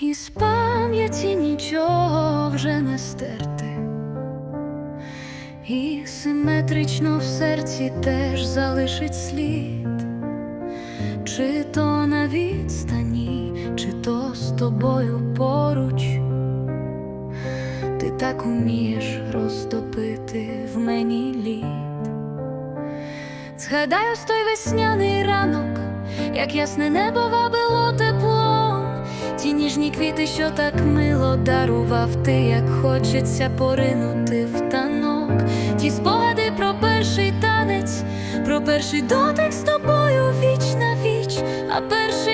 і з пам'яті нічого вже не стерти, і симетрично в серці теж залишить слід, чи то на відстані, чи то з тобою поруч. Ти так умієш розтопити в мені лід. Згадаю той весняний ранок, як ясне небо вабило теплом, ті ніжні квіти, що так мило дарував ти, як хочеться поринути в танок, ті спогади про перший танець, про перший дотик з тобою віч на віч, а перший